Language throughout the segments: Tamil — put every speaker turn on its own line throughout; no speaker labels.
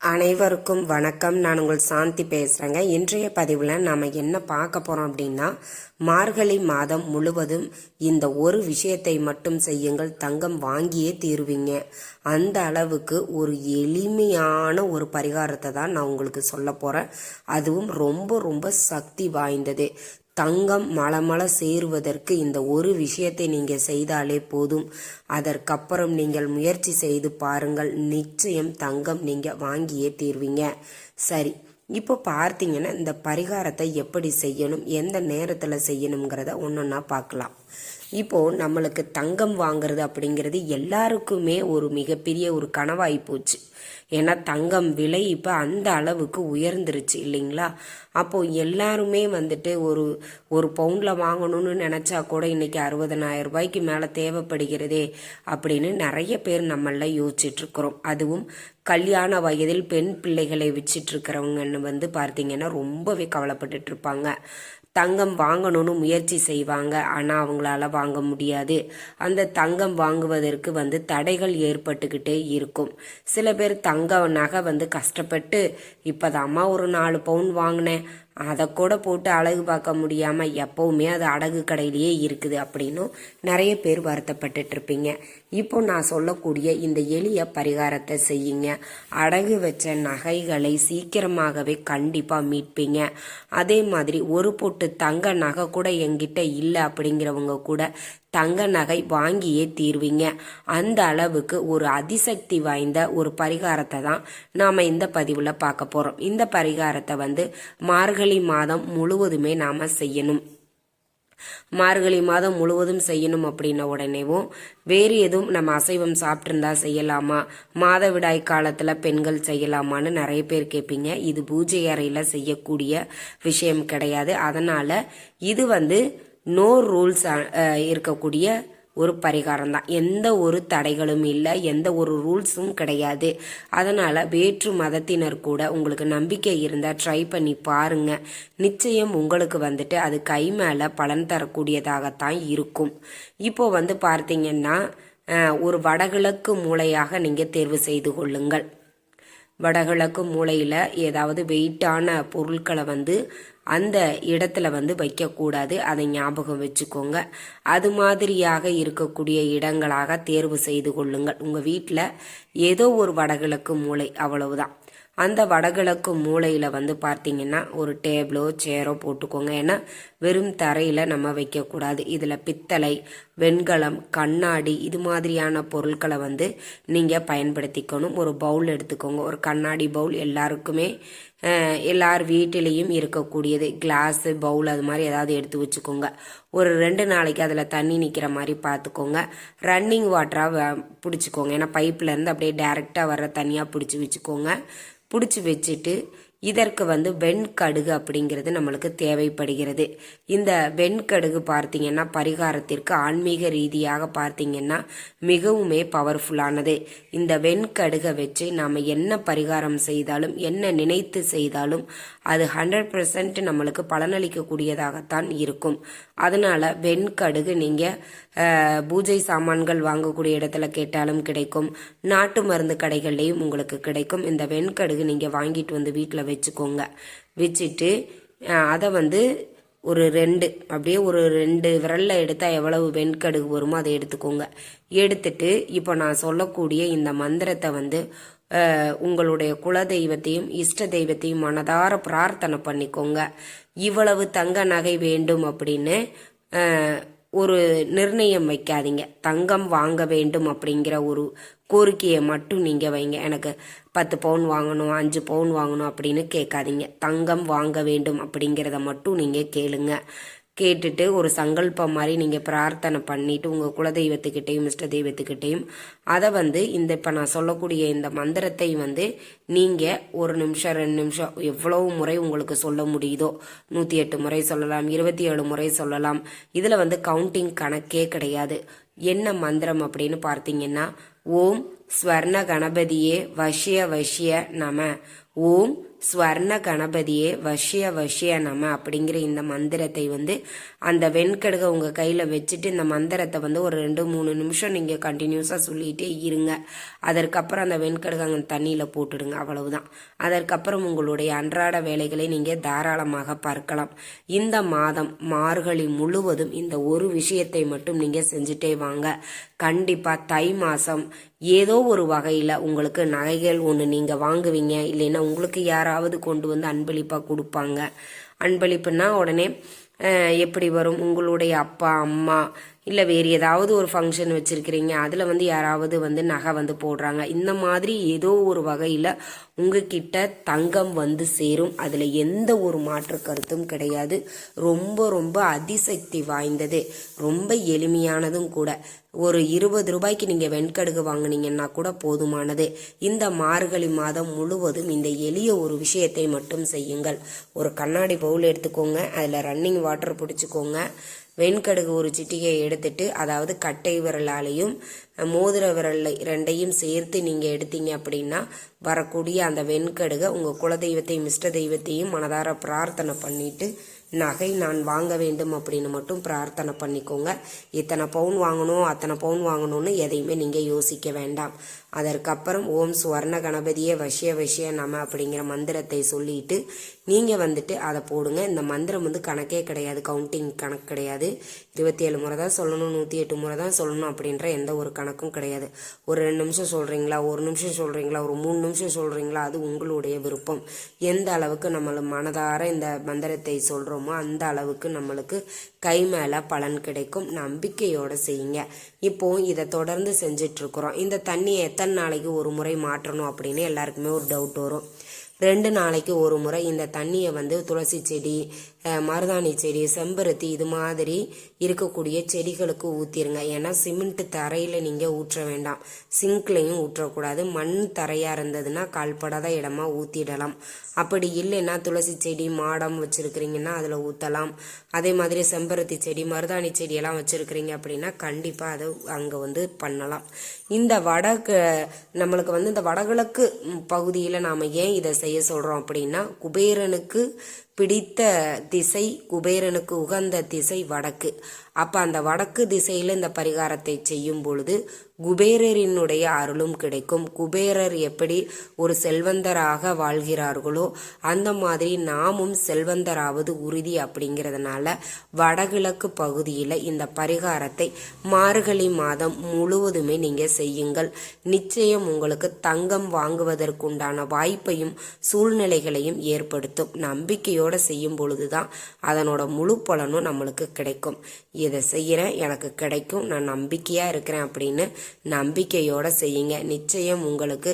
அனைவருக்கும் வணக்கம். நான் உங்கள் சாந்தி பேசுகிறேங்க இன்றைய பதிவில் நாம் என்ன பார்க்க போகிறோம் அப்படின்னா மார்கழி மாதம் முழுவதும் இந்த ஒரு விஷயத்தை மட்டும் செய்யுங்கள். தங்கம் வாங்கியே தீருவீங்க. அந்த அளவுக்கு ஒரு எளிமையான ஒரு பரிகாரத்தை தான் நான் உங்களுக்கு சொல்ல போகிறேன் அதுவும் ரொம்ப ரொம்ப சக்தி வாய்ந்தது. தங்கம் மலமள சேருவதற்கு இந்த ஒரு விஷயத்தை நீங்கள் செய்தாலே போதும். அதற்கப்புறம் நீங்கள் முயற்சி செய்து பாருங்கள். நிச்சயம் தங்கம் நீங்கள் வாங்கியே தீர்வீங்க. சரி இப்போ பார்த்தீங்கன்னா இந்த பரிகாரத்தை எப்படி செய்யணும் எந்த நேரத்தில் செய்யணுங்கிறத ஒன்றொன்னா பார்க்கலாம். இப்போது நம்மளுக்கு தங்கம் வாங்குறது அப்படிங்கிறது எல்லாருக்குமே ஒரு மிகப்பெரிய ஒரு கனவாய் போச்சு. ஏன்னா தங்கம் விலை இப்போ அந்த அளவுக்கு உயர்ந்துருச்சு இல்லைங்களா? அப்போது எல்லாருமே வந்துட்டு ஒரு ஒரு பவுண்டில் வாங்கணும்னு நினச்சா கூட இன்றைக்கி அறுபதனாயிரம் ரூபாய்க்கு மேலே தேவைப்படுகிறதே அப்படின்னு நிறைய பேர் நம்மள யோசிச்சிட்ருக்குறோம். அதுவும் கல்யாண வயதில் பெண் பிள்ளைகளை வச்சிட்ருக்கிறவங்கன்னு வந்து பார்த்தீங்கன்னா ரொம்பவே கவலைப்பட்டுட்டு இருப்பாங்க தங்கம் வாங்கணும்னு முயற்சி செய்வாங்க. ஆனால் அவங்களால வாங்க முடியாது. அந்த தங்கம் வாங்குவதற்கு வந்து தடைகள் ஏற்பட்டுக்கிட்டே இருக்கும். சில பேர் தங்க நகை வந்து கஷ்டப்பட்டு இப்போதாம்மா ஒரு நாலு பவுன் வாங்கினேன். அதை கூட போட்டு அழகு பார்க்க முடியாமல் எப்போவுமே அது அடகு கடையிலேயே இருக்குது அப்படின்னும் நிறைய பேர் வருத்தப்பட்டுட்டு இருப்பீங்க இப்போ நான் சொல்லக்கூடிய இந்த எளிய பரிகாரத்தை செய்யுங்க. அடகு வச்ச நகைகளை சீக்கிரமாகவே கண்டிப்பாக மீட்பீங்க. அதே மாதிரி ஒரு பொட்டு தங்க நகை கூட எங்கிட்ட இல்லை அப்படிங்கிறவங்க கூட தங்க நகை வாங்கியே தீர்வீங்க. அந்த அளவுக்கு ஒரு அதிசக்தி வாய்ந்த ஒரு பரிகாரத்தை தான் நாம் இந்த பதிவில் பார்க்க போகிறோம் இந்த பரிகாரத்தை வந்து மார்கழி மாதம் முழுவதுமே நாம் செய்யணும். மார்கழி மாதம் முழுவதும் செய்யணும் அப்படின்ன உடனேவும் வேறு எதுவும் நம்ம அசைவம் சாப்பிட்ருந்தா செய்யலாமா? மாதவிடாய் காலத்தில் பெண்கள் செய்யலாமான்னு நிறைய பேர் கேட்பீங்க இது பூஜை அறையில் செய்யக்கூடிய விஷயம் கிடையாது. அதனால் இது வந்து நோ ரூல்ஸ் இருக்கக்கூடிய ஒரு பரிகாரம் தான். எந்த ஒரு தடைகளும் இல்லை எந்த ஒரு ரூல்ஸும் கிடையாது. அதனால் வேற்று மதத்தினர் கூட உங்களுக்கு நம்பிக்கை இருந்தால் ட்ரை பண்ணி பாருங்க. நிச்சயம் உங்களுக்கு வந்துட்டு அது கை மேலே பலன் தரக்கூடியதாகத்தான் இருக்கும். இப்போ வந்து பார்த்தீங்கன்னா ஒரு வடகிழக்கு மூளையாக நீங்கள் தேர்வு செய்து கொள்ளுங்கள். வடகிழக்கு மூலையில் ஏதாவது வெயிட்டான பொருட்களை வந்து அந்த இடத்துல வந்து வைக்கக்கூடாது. அதை ஞாபகம் வச்சுக்கோங்க. அது மாதிரியாக இருக்கக்கூடிய இடங்களாக தேர்வு செய்து கொள்ளுங்கள். உங்கள் வீட்டில் ஏதோ ஒரு வடகிழக்கு மூளை அவ்வளவுதான். அந்த வடகிழக்கு மூலையில் வந்து பார்த்தீங்கன்னா ஒரு டேபிளோ சேரோ போட்டுக்கோங்க. ஏன்னா வெறும் தரையில் நம்ம வைக்கக்கூடாது. இதில் பித்தளை வெண்கலம் கண்ணாடி இது மாதிரியான பொருட்களை வந்து நீங்கள் பயன்படுத்திக்கணும். ஒரு பவுல் எடுத்துக்கோங்க. ஒரு கண்ணாடி பவுல் எல்லாருக்குமே எல்லார் வீட்டிலையும் இருக்கக்கூடியது. கிளாஸு பவுல் அது மாதிரி ஏதாவது எடுத்து வச்சுக்கோங்க. ஒரு ரெண்டு நாளைக்கு அதில் தண்ணி நிற்கிற மாதிரி பார்த்துக்கோங்க ரன்னிங் வாட்டராக பிடிச்சிக்கோங்க. ஏன்னா பைப்லேருந்து அப்படியே டேரெக்டாக வர்ற தண்ணியாக பிடிச்சி வச்சுக்கோங்க. பிடிச்சி வச்சுட்டு இதற்கு வந்து வெண்கடுகு அப்படிங்கிறது நம்மளுக்கு தேவைப்படுகிறது. இந்த வெண்கடுகு பார்த்தீங்கன்னா பரிகாரத்திற்கு ஆன்மீக ரீதியாக பார்த்தீங்கன்னா மிகவுமே பவர்ஃபுல்லானது இந்த வெண்கடுகை வச்சு நாம் என்ன பரிகாரம் செய்தாலும் என்ன நினைத்து செய்தாலும் அது ஹண்ட்ரட் பர்சன்ட் நம்மளுக்கு பலனளிக்கக்கூடியதாகத்தான் இருக்கும். அதனால வெண்கடுகு நீங்கள் பூஜை சாமான்கள் வாங்கக்கூடிய இடத்துல கேட்டாலும் கிடைக்கும். நாட்டு மருந்து கடைகள்லையும் உங்களுக்கு கிடைக்கும். இந்த வெண்கடுகு நீங்கள் வாங்கிட்டு வந்து வீட்டில் வச்சுக்கோங்க. வச்சுட்டு அதை வந்து ஒரு ரெண்டு அப்படியே ஒரு ரெண்டு விரலில் எடுத்தால் எவ்வளவு வெண்கடுகு வருமோ அதை எடுத்துக்கோங்க. எடுத்துட்டு இப்போ நான் சொல்லக்கூடிய இந்த மந்திரத்தை வந்து உங்களுடைய குல தெய்வத்தையும் இஷ்ட தெய்வத்தையும் மனதார பிரார்த்தனை பண்ணிக்கோங்க. இவ்வளவு தங்க நகை வேண்டும் அப்படின்னு ஒரு நிர்ணயம் வைக்காதீங்க. தங்கம் வாங்க வேண்டும் அப்படிங்கிற ஒரு கோரிக்கையை மட்டும் நீங்கள் வைங்க. எனக்கு பத்து பவுன் வாங்கணும் அஞ்சு பவுன் வாங்கணும் அப்படின்னு கேட்காதீங்க. தங்கம் வாங்க வேண்டும் அப்படிங்கிறத மட்டும் நீங்கள் கேளுங்க. கேட்டுட்டு ஒரு சங்கல்பம் மாதிரி நீங்கள் பிரார்த்தனை பண்ணிவிட்டு உங்கள் குலதெய்வத்துக்கிட்டேயும் இஷ்ட தெய்வத்துக்கிட்டையும் அதை வந்து இந்த இப்போ நான் சொல்லக்கூடிய இந்த மந்திரத்தை வந்து நீங்கள் ஒரு நிமிஷம் ரெண்டு நிமிஷம் எவ்வளவு முறை உங்களுக்கு சொல்ல முடியுதோ நூற்றி எட்டு முறை சொல்லலாம் இருபத்தி ஏழு முறை சொல்லலாம். இதில் வந்து கவுண்டிங் கணக்கே கிடையாது. என்ன மந்திரம் அப்படின்னு பார்த்தீங்கன்னா ஓம் ஸ்வர்ண கணபதியே வஷ்ய வஷ்ய நம. ஓம் ஸ்வர்ண கணபதியே வஷ்ய வஷ்ய நம அப்படிங்கிற இந்த மந்திரத்தை வந்து அந்த வெண்கடுக உங்கள் கையில் வச்சுட்டு இந்த மந்திரத்தை வந்து ஒரு ரெண்டு மூணு நிமிஷம் நீங்கள் கண்டினியூஸாக சொல்லிகிட்டே இருங்க. அதற்கப்புறம் அந்த வெண்கடுக அங்கே தண்ணியில் போட்டுடுங்க அவ்வளவுதான். அதற்கப்புறம் உங்களுடைய அன்றாட வேலைகளை நீங்கள் தாராளமாக பார்க்கலாம். இந்த மாதம் மார்கழி முழுவதும் இந்த ஒரு விஷயத்தை மட்டும் நீங்கள் செஞ்சுட்டே வாங்க. கண்டிப்பாக தை மாதம் ஏதோ ஒரு வகையில் உங்களுக்கு நகைகள் ஒன்று நீங்கள் வாங்குவீங்க இல்லைன்னா உங்களுக்கு யாராவது கொண்டு வந்து அன்பளிப்பாக கொடுப்பாங்க. அன்பளிப்புன்னா உடனே எப்படி வரும்? உங்களுடைய அப்பா அம்மா இல்லை வேறு ஏதாவது ஒரு ஃபங்க்ஷன் வச்சுருக்கிறீங்க அதில் வந்து யாராவது வந்து நகை வந்து போடுறாங்க. இந்த மாதிரி ஏதோ ஒரு வகையில் உங்ககிட்ட தங்கம் வந்து சேரும். அதில் எந்த ஒரு மாற்று கருத்தும் கிடையாது. ரொம்ப ரொம்ப அதிசக்தி வாய்ந்தது. ரொம்ப எளிமையானதும் கூட. ஒரு இருபது ரூபாய்க்கு நீங்கள் வெண்கடுகு வாங்குனீங்கன்னா கூட போதுமானது. இந்த மார்கழி மாதம் முழுவதும் இந்த எளிய ஒரு விஷயத்தை மட்டும் செய்யுங்கள். ஒரு கண்ணாடி பவுல் எடுத்துக்கோங்க. அதில் ரன்னிங் வாட்டர் பிடிச்சிக்கோங்க. வெண்கடுகு ஒரு சிட்டிகை எடுத்துட்டு அதாவது கட்டை விரலாலையும் மோதிர விரல் ரெண்டையும் சேர்த்து நீங்கள் எடுத்தீங்க அப்படின்னா வரக்கூடிய அந்த வெண்கடுகை உங்கள் குலதெய்வத்தையும் இஷ்ட தெய்வத்தையும் மனதார பிரார்த்தனை பண்ணிட்டு நகை நான் வாங்க வேண்டும் அப்படின்னு மட்டும் பிரார்த்தனை பண்ணிக்கோங்க. இத்தனை பவுன் வாங்கணும் அத்தனை பவுன் வாங்கணும்னு எதையுமே நீங்கள் யோசிக்க வேண்டாம். அதற்கப்புறம் ஓம் சுவர்ண கணபதியே வஷ்ய வசிய நம அப்படிங்கிற மந்திரத்தை சொல்லிட்டு நீங்கள் வந்துட்டு அதை போடுங்க. இந்த மந்திரம் வந்து கணக்கே கிடையாது. கவுண்டிங் கணக்கு கிடையாது. இருபத்தி ஏழு முறை தான் சொல்லணும் நூற்றி எட்டு முறை தான் சொல்லணும் அப்படின்ற எந்த ஒரு கணக்கும் கிடையாது. ஒரு ரெண்டு நிமிஷம் சொல்கிறீங்களா ஒரு நிமிஷம் சொல்கிறீங்களா ஒரு மூணு நிமிஷம் சொல்கிறீங்களா அது உங்களுடைய விருப்பம். எந்த அளவுக்கு நம்மளும் மனதார இந்த மந்திரத்தை சொல்கிறோமோ அந்த அளவுக்கு நம்மளுக்கு கை மேலே பலன் கிடைக்கும். நம்பிக்கையோடு செய்யுங்க. இப்போ இதை தொடர்ந்து செஞ்சிட்ருக்குறோம் இந்த தண்ணியை எத்தனை நாளைக்கு ஒரு முறை மாற்றணும் அப்படின்னு எல்லாருக்குமே ஒரு டவுட் வரும். ரெண்டு நாளைக்கு ஒரு முறை இந்த தண்ணியை வந்து துளசி செடி மருதாணி செடி செம்பருத்தி இது மாதிரி இருக்கக்கூடிய செடிகளுக்கு ஊற்றிருங்க ஏன்னா சிமெண்ட் தரையில் நீங்கள் ஊற்ற வேண்டாம். சிங்க்லையும் ஊற்றக்கூடாது. மண் தரையாக இருந்ததுன்னா கால்படாத இடமா ஊற்றிடலாம் அப்படி இல்லைன்னா துளசி செடி மாடம் வச்சுருக்கிறீங்கன்னா அதில் ஊற்றலாம் அதே மாதிரி செம்பருத்தி செடி மருதாணி செடியெல்லாம் வச்சுருக்கிறீங்க அப்படின்னா கண்டிப்பாக அதை அங்கே வந்து பண்ணலாம். இந்த வடக்கு நம்மளுக்கு வந்து இந்த வடகிழக்கு பகுதியில் நாம் ஏன் இதை செய்ய சொல்கிறோம் அப்படின்னா குபேரனுக்கு பிடித்த திசை குபேரனுக்கு உகந்த திசை வடக்கு. அப்போ அந்த வடக்கு திசையில் இந்த பரிகாரத்தை செய்யும் பொழுது குபேரரினுடைய அருளும் கிடைக்கும். குபேரர் எப்படி ஒரு செல்வந்தராக வாழ்கிறார்களோ அந்த மாதிரி நாமும் செல்வந்தராவது உறுதி அப்படிங்கிறதுனால வடகிழக்கு பகுதியில் இந்த பரிகாரத்தை மார்கழி மாதம் முழுவதுமே நீங்கள் செய்யுங்கள். நிச்சயம் உங்களுக்கு தங்கம் வாங்குவதற்குண்டான வாய்ப்பையும் சூழ்நிலைகளையும் ஏற்படுத்தும். நம்பிக்கையோடு செய்யும் பொழுதுதான் அதனோட முழு பலனும் நம்மளுக்கு கிடைக்கும். இதை செய்கிறேன் எனக்கு கிடைக்கும். நான் நம்பிக்கையாக இருக்கிறேன் அப்படின்னு நம்பிக்கையோடு செய்யுங்க. நிச்சயம் உங்களுக்கு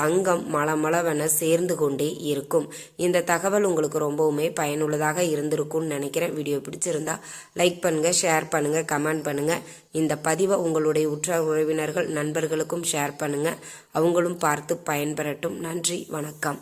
தங்கம் மளமளவென சேர்ந்து கொண்டே இருக்கும். இந்த தகவல் உங்களுக்கு ரொம்பவுமே பயனுள்ளதாக இருந்திருக்கும்னு நினைக்கிறேன். வீடியோ பிடிச்சிருந்தா லைக் பண்ணுங்க ஷேர் பண்ணுங்க கமெண்ட் பண்ணுங்க. இந்த பதிவை உங்களுடைய உற்றார் உறவினர்கள் நண்பர்களுக்கும் ஷேர் பண்ணுங்க. அவங்களும் பார்த்து பயன்பெறட்டும். நன்றி வணக்கம்.